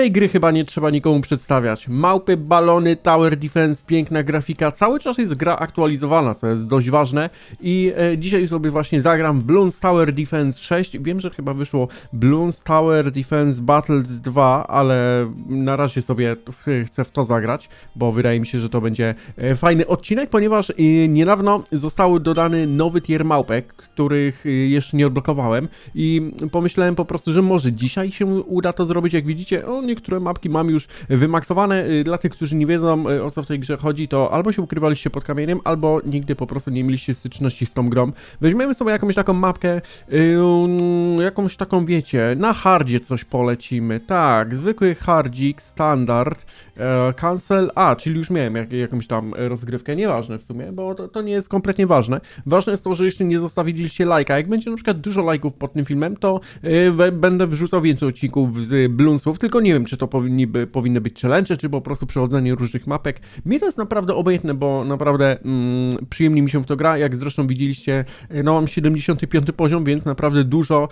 Tej gry chyba nie trzeba nikomu przedstawiać. Małpy, balony, tower defense, piękna grafika. Cały czas jest gra aktualizowana, co jest dość ważne. I e, dzisiaj sobie właśnie zagram Bloons Tower Defense 6. Wiem, że chyba wyszło Bloons Tower Defense Battles 2, ale na razie sobie chcę w to zagrać, bo wydaje mi się, że to będzie e, fajny odcinek, ponieważ e, niedawno został dodany nowy tier małpek, których e, jeszcze nie odblokowałem i pomyślałem po prostu, że może dzisiaj się uda to zrobić. Jak widzicie, o, niektóre mapki mam już wymaksowane. E, Dla tych, którzy nie wiedzą e, o co w tej grze chodzi, to albo się ukrywaliście pod kamieniem, albo nigdy po prostu nie mieliście styczności z tą grą. Weźmiemy sobie jakąś taką mapkę, yy, jakąś taką, wiecie, na hardzie coś polecimy. Tak, zwykły hardzik, standard, e, cancel, a, czyli już miałem jak, jakąś tam rozgrywkę, nieważne w sumie, bo to, to nie jest kompletnie ważne. Ważne jest to, że jeszcze nie zostawiliście lajka. Jak będzie na przykład dużo lajków pod tym filmem, to we, będę wrzucał więcej odcinków z Bloonsów, tylko nie wiem, czy to powinni, by, powinny być challenge, czy po prostu przechodzenie różnych mapek. Mnie to jest naprawdę obojętne, bo naprawdę mm, przyjemnie mi się w to gra. Jak zresztą widzieliście, e, no mam 75 poziom, więc naprawdę dużo,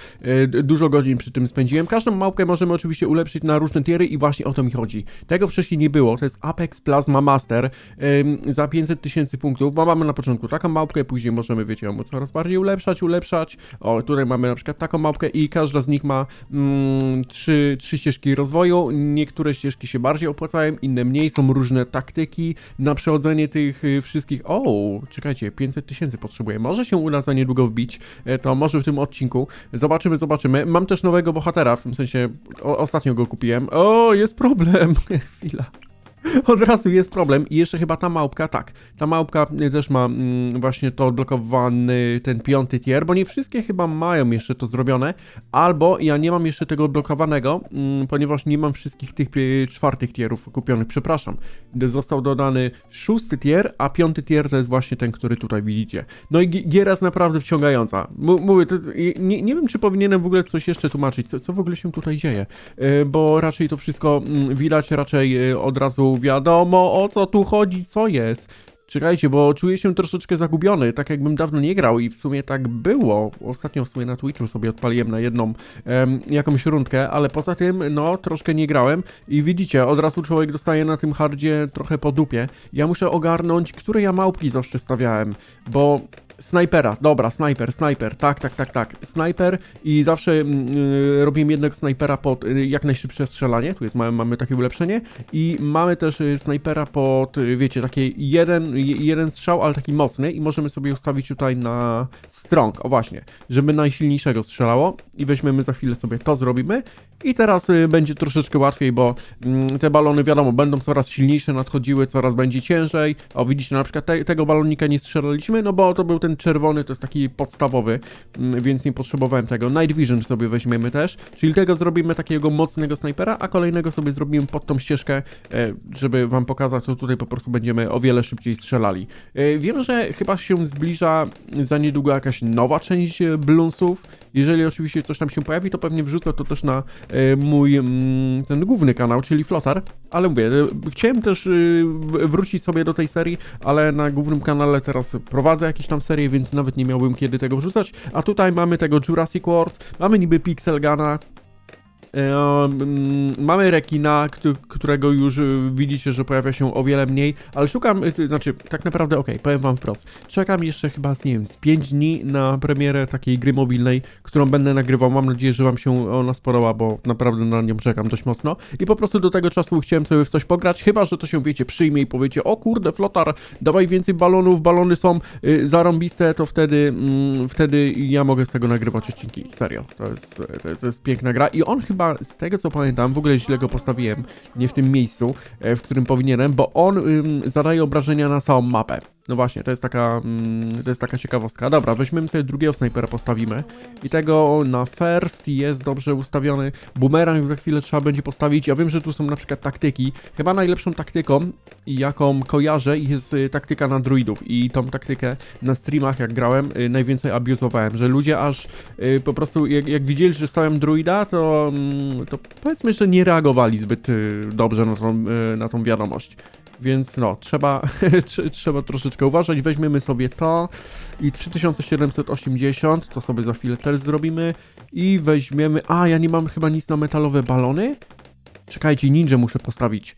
d- dużo godzin przy tym spędziłem. Każdą małpkę możemy oczywiście ulepszyć na różne tiery i właśnie o to mi chodzi. Tego wcześniej nie było. To jest Apex Plasma Master em, za 500 tysięcy punktów, bo mamy na początku taką małpkę, później możemy, wiecie, ją coraz bardziej ulepszać, ulepszać. O, tutaj mamy na przykład taką małpkę i każda z nich ma mm, trzy, trzy ścieżki rozwoju. Niektóre ścieżki się bardziej opłacają, inne mniej. Są różne taktyki na przechodzenie tych y, wszystkich. O, czekajcie, 500 tysięcy potrzebuję. Może się uda za niedługo wbić. E, To może w tym odcinku. Zobaczymy, zobaczymy. Mam też nowego bohatera, w tym sensie o, ostatnio go kupiłem. O, jest problem. Chwila. Od razu jest problem i jeszcze chyba ta małpka, tak, ta małpka y, też ma mm, właśnie to odblokowany ten piąty tier, bo nie wszystkie chyba mają jeszcze to zrobione, albo ja nie mam jeszcze tego odblokowanego, mm, ponieważ nie mam wszystkich tych y, czwartych tierów kupionych, przepraszam. Został dodany szósty tier, a piąty tier to jest właśnie ten, który tutaj widzicie. No i gi- giera jest naprawdę wciągająca. M- mówię, to, nie, nie wiem, czy powinienem w ogóle coś jeszcze tłumaczyć, co, co w ogóle się tutaj dzieje, y, bo raczej to wszystko mm, widać, raczej y, od razu wiadomo o co tu chodzi, co jest. Czekajcie, bo czuję się troszeczkę zagubiony, tak jakbym dawno nie grał i w sumie tak było. Ostatnio w sumie na Twitchu sobie odpaliłem na jedną em, jakąś rundkę, ale poza tym, no, troszkę nie grałem i widzicie, od razu człowiek dostaje na tym hardzie trochę po dupie. Ja muszę ogarnąć, które ja małpki zawsze stawiałem, bo snajpera, dobra, snajper, snajper, tak, tak, tak, tak, snajper i zawsze mm, y, robiłem jednego snajpera pod y, jak najszybsze strzelanie, tu jest, mamy, mamy takie ulepszenie. I mamy też y, snajpera pod, y, wiecie, taki jeden, je- jeden strzał, ale taki mocny. I możemy sobie ustawić tutaj na strong, o właśnie, żeby najsilniejszego strzelało. I weźmiemy za chwilę sobie to zrobimy i teraz y, będzie troszeczkę łatwiej, bo mm, te balony wiadomo, będą coraz silniejsze, nadchodziły, coraz będzie ciężej, o widzicie, na przykład te, tego balonika nie strzelaliśmy, no bo to był ten czerwony, to jest taki podstawowy, mm, więc nie potrzebowałem tego. Night Vision sobie weźmiemy też, czyli tego zrobimy takiego mocnego snajpera, a kolejnego sobie zrobimy pod tą ścieżkę, e, żeby wam pokazać, to tutaj po prostu będziemy o wiele szybciej strzelali. E, Wiem, że chyba się zbliża za niedługo jakaś nowa część e, Bloonsów. Jeżeli oczywiście coś tam się pojawi, to pewnie wrzucę to też na mój mm, ten główny kanał, czyli Flotar. Ale mówię, e, chciałem też e, wrócić sobie do tej serii, ale na głównym kanale teraz prowadzę jakieś tam serie, więc nawet nie miałbym kiedy tego wrzucać. A tutaj mamy tego Jurassic World, mamy niby Pixel Guna, Em, mamy rekina, któ- którego już y, widzicie, że pojawia się o wiele mniej, ale szukam, to znaczy tak naprawdę okej, powiem wam wprost. Czekam jeszcze chyba nie wiem, z 5 dni na premierę takiej gry mobilnej, którą będę nagrywał. Mam nadzieję, że wam się ona spodoba, bo naprawdę na nią czekam dość mocno. I po prostu do tego czasu chciałem sobie w coś pograć, chyba że to się wiecie, przyjmie i powiecie, o kurde, flotar, dawaj więcej balonów, balony są y, zarąbiste, to wtedy, mm, wtedy ja mogę z tego nagrywać odcinki. Serio, to jest, to, to jest piękna gra i on chyba, z tego co pamiętam, w ogóle źle go postawiłem, nie w tym miejscu, e, w którym powinienem, bo on ym, zadaje obrażenia na całą mapę. No właśnie, to jest taka, mm, to jest taka ciekawostka. Dobra, weźmiemy sobie drugiego snajpera, postawimy. I tego na first jest dobrze ustawiony. Boomerang za chwilę trzeba będzie postawić. Ja wiem, że tu są na przykład taktyki. Chyba najlepszą taktyką, jaką kojarzę, jest y, taktyka na druidów. I tą taktykę na streamach, jak grałem, y, najwięcej abuzowałem. Że ludzie aż y, po prostu, jak, jak widzieli, że stałem druida, to, mm, to powiedzmy, że nie reagowali zbyt dobrze na tą, na tą wiadomość. Więc no, trzeba, trze- trzeba troszeczkę uważać. Weźmiemy sobie to i 3780, to sobie za chwilę też zrobimy. I weźmiemy. A, ja nie mam chyba nic na metalowe balony. Czekajcie, ninja muszę postawić.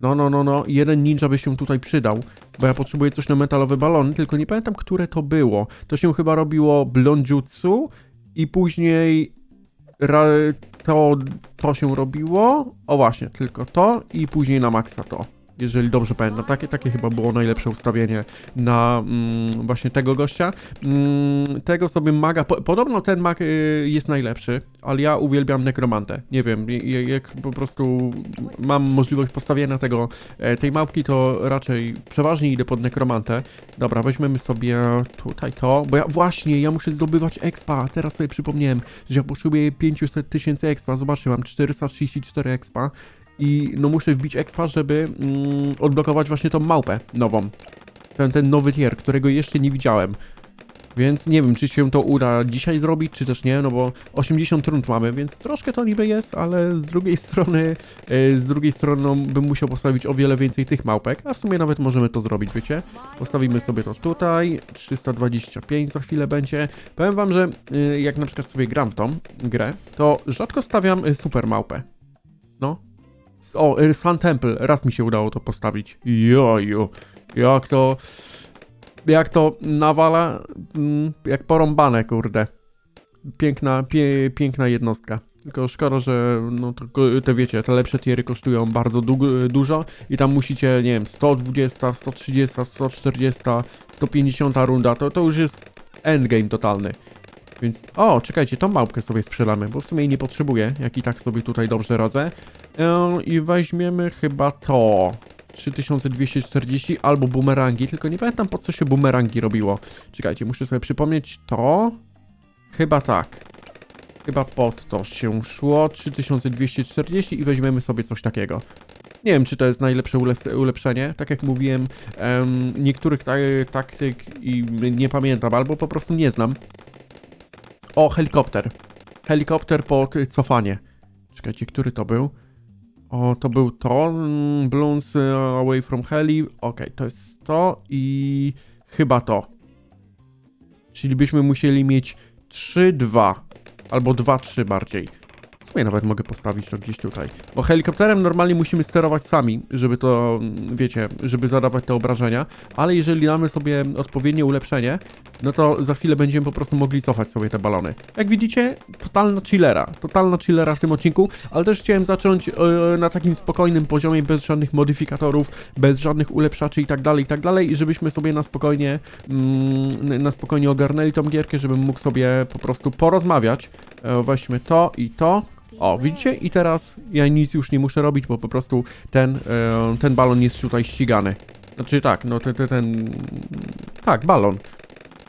No, no, no, no, jeden ninja by się tutaj przydał, bo ja potrzebuję coś na metalowe balony, tylko nie pamiętam, które to było. To się chyba robiło blonjutsu i później to, to się robiło. O właśnie, tylko to i później na maksa to. Jeżeli dobrze pamiętam, takie, takie chyba było najlepsze ustawienie na mm, właśnie tego gościa. Mm, tego sobie maga. Po, podobno ten mag y, jest najlepszy, ale ja uwielbiam nekromantę. Nie wiem, je- jak po prostu mam możliwość postawienia tego, e, tej małpki, to raczej przeważnie idę pod nekromantę. Dobra, weźmiemy sobie tutaj to, bo ja właśnie, ja muszę zdobywać expa. Teraz sobie przypomniałem, że ja potrzebuję 500 tysięcy expa. Zobaczcie, mam 434 expa. I no muszę wbić expa, żeby mm, odblokować właśnie tą małpę nową. Ten, ten nowy tier, którego jeszcze nie widziałem. Więc nie wiem, czy się to uda dzisiaj zrobić, czy też nie, no bo 80 rund mamy, więc troszkę to niby jest, ale z drugiej strony, e, z drugiej strony bym musiał postawić o wiele więcej tych małpek, a w sumie nawet możemy to zrobić, wiecie? Postawimy sobie to tutaj, 325 za chwilę będzie. Powiem wam, że y, jak na przykład sobie gram tą grę, to rzadko stawiam y, super małpę. No. O, y, Sun Temple, raz mi się udało to postawić. Joju, jak to... Jak to nawala, mm, jak porąbane, kurde. Piękna, pie, piękna jednostka. Tylko szkoda, że no to, te wiecie, te lepsze tiery kosztują bardzo dług- dużo i tam musicie, nie wiem, 120, 130, 140, 150 runda, to, to już jest endgame totalny. Więc, o, czekajcie, tą małpkę sobie sprzedamy, bo w sumie jej nie potrzebuję, jak i tak sobie tutaj dobrze radzę. E, I weźmiemy chyba to. 3240 albo bumerangi, tylko nie pamiętam po co się bumerangi robiło. Czekajcie, muszę sobie przypomnieć to. Chyba tak. Chyba pod to się szło. 3240 i weźmiemy sobie coś takiego. Nie wiem, czy to jest najlepsze ule- ulepszenie. Tak jak mówiłem, em, niektórych ta taktyk i nie pamiętam, albo po prostu nie znam. O, helikopter. Helikopter pod cofanie. Czekajcie, który to był? O, to był to. mm, Balloons y, away from heli. Okej, to jest to i chyba to. Czyli byśmy musieli mieć 3-2. Albo 2-3 bardziej. W sumie nawet mogę postawić to gdzieś tutaj. Bo helikopterem normalnie musimy sterować sami, żeby to, mm, wiecie, żeby zadawać te obrażenia. Ale jeżeli damy sobie odpowiednie ulepszenie, no to za chwilę będziemy po prostu mogli cofać sobie te balony. Jak widzicie, totalna chillera. Totalna chillera w tym odcinku, ale też chciałem zacząć e, na takim spokojnym poziomie, bez żadnych modyfikatorów, bez żadnych ulepszaczy i tak dalej, i tak dalej, żebyśmy sobie na spokojnie, mm, na spokojnie ogarnęli tą gierkę, żebym mógł sobie po prostu porozmawiać. E, weźmy to i to. O, widzicie? I teraz ja nic już nie muszę robić, bo po prostu ten, e, ten balon jest tutaj ścigany. Znaczy tak, no ten, ten, ten... Tak, balon.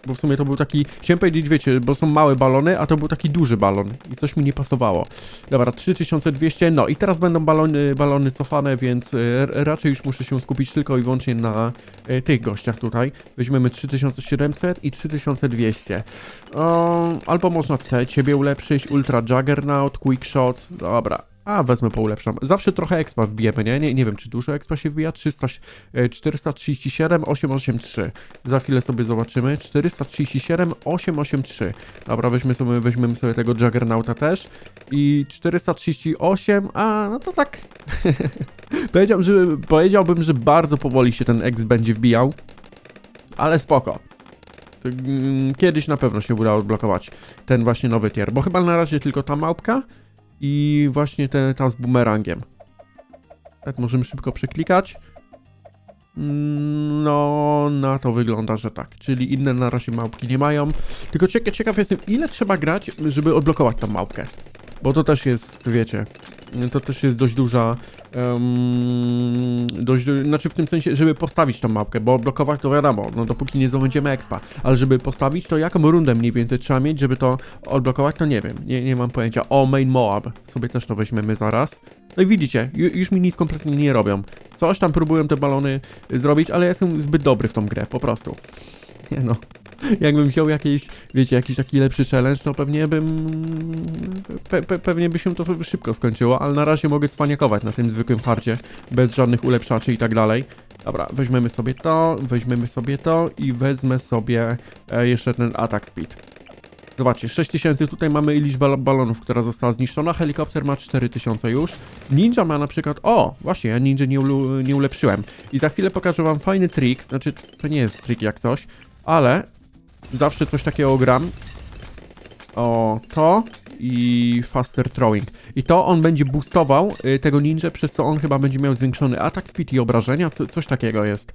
Bo w sumie to był taki, chciałem powiedzieć, wiecie, bo są małe balony, a to był taki duży balon i coś mi nie pasowało. Dobra, 3200, no i teraz będą balony, balony cofane, więc e, raczej już muszę się skupić tylko i wyłącznie na e, tych gościach tutaj. Weźmiemy 3700 i 3200. Um, albo można te ciebie ulepszyć, Ultra Juggernaut, Quick Shots, dobra. A, wezmę poulepszam. Zawsze trochę expa wbijemy, nie? nie? Nie wiem, czy dużo expa się wbija. 300, e, 437, 883. Za chwilę sobie zobaczymy. 437, 883. Dobra, weźmy sobie, weźmiemy sobie tego Juggernauta też. I 438, a no to tak. powiedziałbym, że, powiedziałbym, że bardzo powoli się ten X będzie wbijał. Ale spoko. Mm, Kiedyś na pewno się uda odblokować ten właśnie nowy tier, bo chyba na razie tylko ta małpka i właśnie ten, ta z bumerangiem. Tak, możemy szybko przeklikać. Mm, No, na to wygląda, że tak. Czyli inne na razie małpki nie mają. Tylko cieka ciekaw jestem, ile trzeba grać, żeby odblokować tą małpkę. Bo to też jest, wiecie, to też jest dość duża, em, dość, znaczy w tym sensie, żeby postawić tą mapkę, bo odblokować to wiadomo, no dopóki nie zdobędziemy expa, ale żeby postawić, to jaką rundę mniej więcej trzeba mieć, żeby to odblokować, to nie wiem, nie, nie mam pojęcia. O, main Moab, sobie też to weźmiemy zaraz. No i widzicie, ju, już mi nic kompletnie nie robią. Coś tam próbują te balony zrobić, ale ja jestem zbyt dobry w tą grę, po prostu. Nie no. Jakbym wziął jakieś, wiecie, jakiś taki lepszy challenge, to pewnie bym... Pe, pe, pewnie by się to szybko skończyło, ale na razie mogę cwaniakować na tym zwykłym hardzie, bez żadnych ulepszaczy i tak dalej. Dobra, weźmiemy sobie to, weźmiemy sobie to i wezmę sobie e, jeszcze ten attack speed. Zobaczcie, 6000, tutaj mamy liczbę bal- balonów, która została zniszczona, helikopter ma 4000 już, ninja ma na przykład, o, właśnie, ja ninja nie, nie ulepszyłem. I za chwilę pokażę wam fajny trik, znaczy, to nie jest trik jak coś, ale zawsze coś takiego gram, o, to i faster throwing. I to on będzie boostował y, tego ninja, przez co on chyba będzie miał zwiększony atak speed i obrażenia, co, coś takiego jest.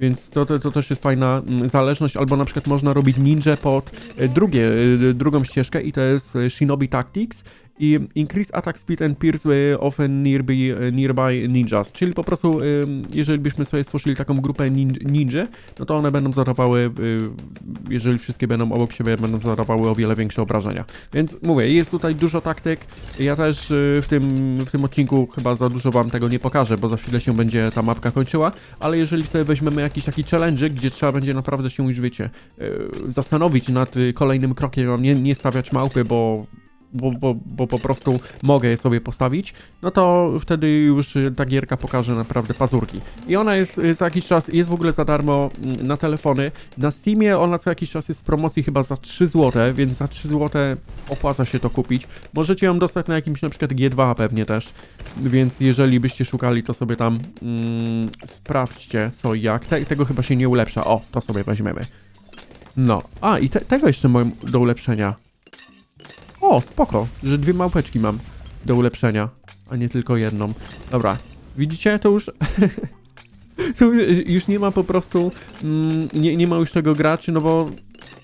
Więc to, to, to też jest fajna mm, zależność, albo na przykład można robić ninja pod y, drugie, y, drugą ścieżkę i to jest y, Shinobi Tactics i Increase Attack Speed and Pierce y, often nearby, y, nearby ninjas, czyli po prostu y, jeżeli byśmy sobie stworzyli taką grupę nin, ninja, no to one będą zadawały, jeżeli wszystkie będą obok siebie, będą zadawały o wiele większe obrażenia. Więc mówię, jest tutaj dużo taktyk. Ja też w tym, w tym odcinku chyba za dużo wam tego nie pokażę, bo za chwilę się będzie ta mapka kończyła, ale jeżeli sobie weźmiemy jakiś taki challenge, gdzie trzeba będzie naprawdę się już, wiecie, zastanowić nad kolejnym krokiem, nie, nie stawiać małpy, bo bo, bo, bo po prostu mogę je sobie postawić, no to wtedy już ta gierka pokaże naprawdę pazurki. I ona jest y, za jakiś czas, jest w ogóle za darmo mm, na telefony. Na Steamie ona co jakiś czas jest w promocji chyba za 3 zł, więc za 3 zł opłaca się to kupić. Możecie ją dostać na jakimś na przykład G2 pewnie też, więc jeżeli byście szukali, to sobie tam mm, sprawdźcie co i jak. Te, tego chyba się nie ulepsza. O, to sobie weźmiemy. No, a i te, tego jeszcze mam do ulepszenia. O, spoko, że dwie małpeczki mam do ulepszenia, a nie tylko jedną. Dobra, widzicie, to już... to już, nie ma po prostu... Mm, nie, nie ma już tego graczy, no bo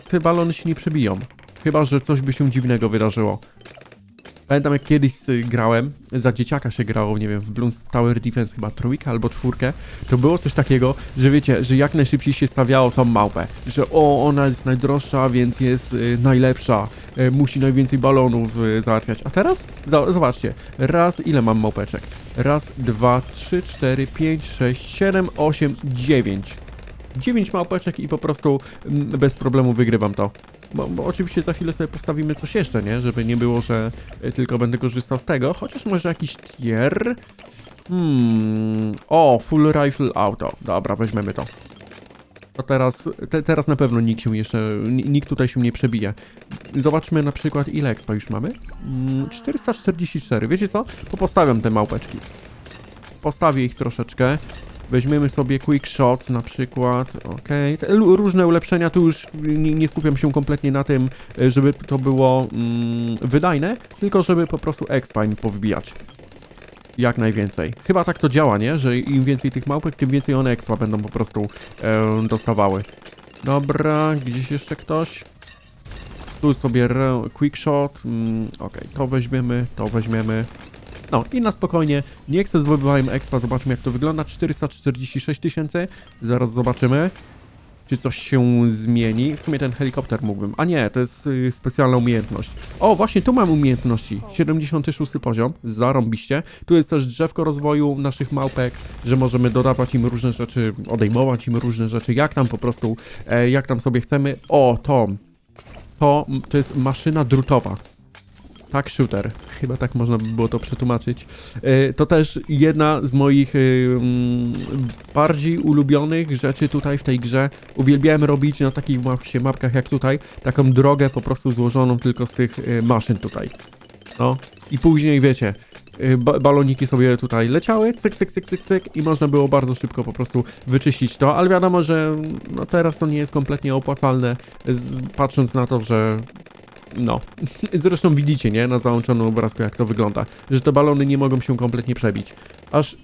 te balony się nie przebiją. Chyba, że coś by się dziwnego wydarzyło. Pamiętam jak kiedyś grałem, za dzieciaka się grało, nie wiem, w Bloons Tower Defense chyba trójkę albo czwórkę, to było coś takiego, że wiecie, że jak najszybciej się stawiało tą małpę, że o, ona jest najdroższa, więc jest y, najlepsza, y, musi najwięcej balonów y, załatwiać. A teraz? Zobaczcie, raz, ile mam małpeczek? Raz, dwa, trzy, cztery, pięć, sześć, siedem, osiem, dziewięć. Dziewięć małpeczek i po prostu mm, bez problemu wygrywam to. Bo, bo oczywiście za chwilę sobie postawimy coś jeszcze, nie? Żeby nie było, że y, tylko będę korzystał z tego. Chociaż może jakiś tier. Hmm. O, full rifle auto. Dobra, weźmiemy to. To teraz, te, teraz na pewno nikt się jeszcze, ni- nikt tutaj się nie przebije. Zobaczmy na przykład ile expa już mamy. Mm, 444. Wiecie co? To postawiam te małpeczki. Postawię ich troszeczkę. Weźmiemy sobie quick shots na przykład, lu- Różne ulepszenia, tu już nie, nie skupiam się kompletnie na tym, e, żeby to było mm, wydajne, tylko żeby po prostu expa im powbijać. Jak najwięcej. Chyba tak to działa, nie? Że im więcej tych małpek, tym więcej one expa będą po prostu e, dostawały. Dobra, gdzieś jeszcze ktoś? Tu sobie quick shot, mm, okej, to weźmiemy, to weźmiemy. No i na spokojnie, nie chcę zdobywałem expa, zobaczmy jak to wygląda, 446 tysięcy, zaraz zobaczymy, czy coś się zmieni, w sumie ten helikopter mógłbym, a nie, to jest y, specjalna umiejętność. O, właśnie tu mam umiejętności, 76 poziom, zarąbiście, tu jest też drzewko rozwoju naszych małpek, że możemy dodawać im różne rzeczy, odejmować im różne rzeczy, jak tam po prostu, e, jak tam sobie chcemy, o, to, to, to jest maszyna drutowa. Tak, shooter. Chyba tak można by było to przetłumaczyć. E, To też jedna z moich y, mm, bardziej ulubionych rzeczy tutaj w tej grze. Uwielbiałem robić na takich właśnie mapkach jak tutaj, taką drogę po prostu złożoną tylko z tych y, maszyn tutaj. No i później wiecie, ba baloniki sobie tutaj leciały, cyk, cyk, cyk, cyk, cyk i można było bardzo szybko po prostu wyczyścić to, ale wiadomo, że no teraz to nie jest kompletnie opłacalne, patrząc na to, że no, zresztą widzicie, nie, na załączonym obrazku jak to wygląda, że te balony nie mogą się kompletnie przebić. Aż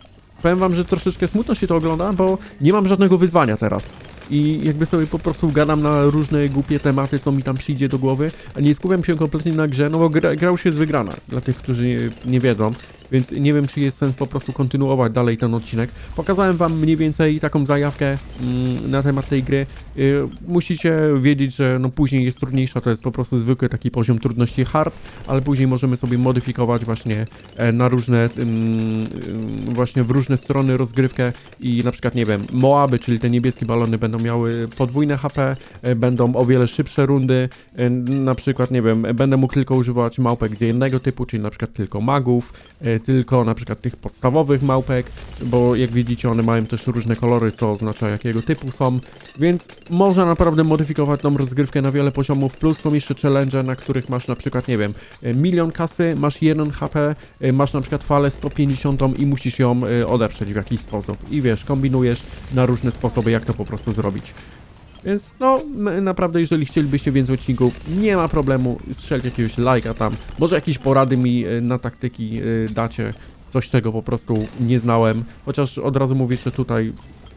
powiem wam, że troszeczkę smutno się to ogląda, bo nie mam żadnego wyzwania teraz. I jakby sobie po prostu gadam na różne głupie tematy, co mi tam przyjdzie do głowy, a nie skupiam się kompletnie na grze, no bo gra, gra już jest wygrana, dla tych, którzy nie, nie wiedzą, więc nie wiem, czy jest sens po prostu kontynuować dalej ten odcinek. Pokazałem wam mniej więcej taką zajawkę mm, na temat tej gry. Y, musicie wiedzieć, że no później jest trudniejsza, to jest po prostu zwykły taki poziom trudności hard, ale później możemy sobie modyfikować właśnie e, na różne mm, mm, właśnie w różne strony rozgrywkę i na przykład, nie wiem, Moaby, czyli te niebieskie balony będą miały podwójne HP, e, będą o wiele szybsze rundy, e, na przykład, nie wiem, będę mógł tylko używać małpek z jednego typu, czyli na przykład tylko magów, e, tylko na przykład tych podstawowych małpek, bo jak widzicie one mają też różne kolory, co oznacza jakiego typu są, więc można naprawdę modyfikować tą rozgrywkę na wiele poziomów, plus są jeszcze challenge, na których masz na przykład, nie wiem, e, milion kasy, masz 1 HP, e, masz na przykład falę 150 i musisz ją e, odeprzeć w jakiś sposób. I wiesz, kombinujesz na różne sposoby, jak to po prostu zrobić. Więc no, naprawdę, jeżeli chcielibyście więcej odcinków, nie ma problemu, strzelcie jakiegoś lajka tam, może jakieś porady mi e, na taktyki e, dacie, coś czego po prostu nie znałem, chociaż od razu mówię, że tutaj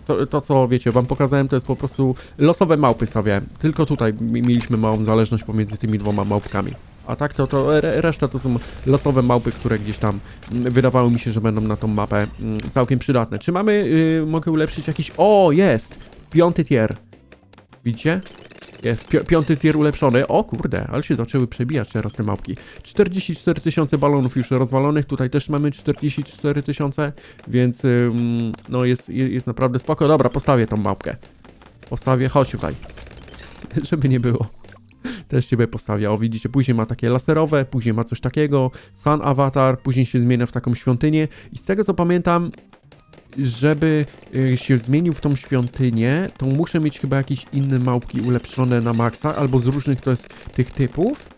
to, to co wiecie, wam pokazałem, to jest po prostu losowe małpy stawiałem, tylko tutaj mi- mieliśmy małą zależność pomiędzy tymi dwoma małpkami. A tak to, to re- reszta to są losowe małpy, które gdzieś tam mm, wydawało mi się, że będą na tą mapę mm, całkiem przydatne. Czy mamy, y, mogę ulepszyć jakiś, o jest, piąty tier. Widzicie? Jest pi piąty tier ulepszony. O kurde, ale się zaczęły przebijać teraz te małpki. 44 tysiące balonów już rozwalonych. Tutaj też mamy 44 tysiące, więc ym, no jest, je- jest naprawdę spoko. Dobra, postawię tą małpkę. Postawię, chodź tutaj. Żeby nie było. Też ciebie postawię. O, widzicie, później ma takie laserowe, później ma coś takiego, Sun Avatar, później się zmienia w taką świątynię. I z tego co pamiętam, żeby y, się zmienił w tą świątynię, to muszę mieć chyba jakieś inne małpki ulepszone na maksa, albo z różnych to jest tych typów.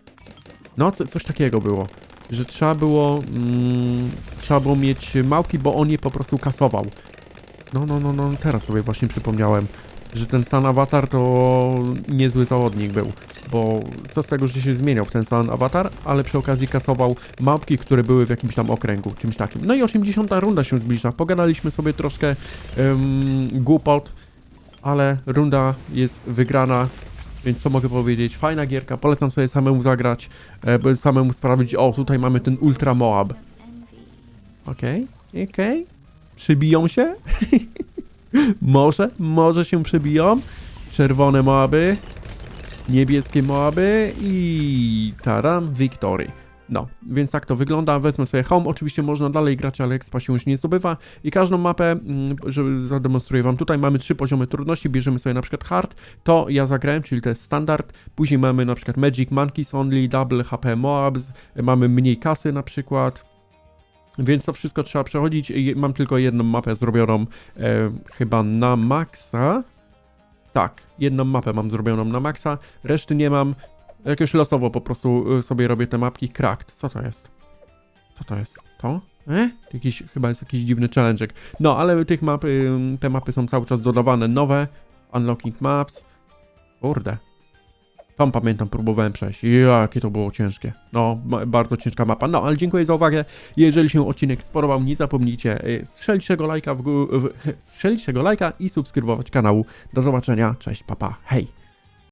No, co, coś takiego było. Że trzeba było, mm, trzeba było mieć małpki, bo on je po prostu kasował. No, no, no, no, teraz sobie właśnie przypomniałem, że ten Sun Avatar to niezły zawodnik był. Bo co z tego, że się zmieniał ten Sun Avatar, ale przy okazji kasował mapki, które były w jakimś tam okręgu, czymś takim. No i 80 runda się zbliża. Pogadaliśmy sobie troszkę um, głupot, ale runda jest wygrana. Więc co mogę powiedzieć? Fajna gierka, polecam sobie samemu zagrać, e, samemu sprawdzić. O, tutaj mamy ten Ultra Moab. Okej, okej. Przybiją się? może, może się przybiją. Czerwone Moaby, niebieskie Moaby i taram, Victory. No, więc tak to wygląda. Wezmę sobie home. Oczywiście można dalej grać, ale expa się już nie zdobywa. I każdą mapę, mm, żeby zademonstruję wam tutaj, mamy trzy poziomy trudności. Bierzemy sobie na przykład hard, to ja zagrałem, czyli to jest standard. Później mamy na przykład Magic Monkeys Only, Double HP Moabs, mamy mniej kasy na przykład. Więc to wszystko trzeba przechodzić. Mam tylko jedną mapę zrobioną e, chyba na maksa. Tak, jedną mapę mam zrobioną na maksa, reszty nie mam. Jakoś losowo po prostu y, sobie robię te mapki. Cracked, co to jest? Co to jest? To? E? Jakiś, chyba jest jakiś dziwny challenge. No, ale tych map, te mapy są cały czas dodawane, nowe. Unlocking maps. Kurde. Tam pamiętam, próbowałem przejść. Jakie to było ciężkie. No, bardzo ciężka mapa. No, ale dziękuję za uwagę. Jeżeli się odcinek spodobał, nie zapomnijcie y, strzelić tego lajka w, w, lajka i subskrybować kanału. Do zobaczenia. Cześć, papa. Hej.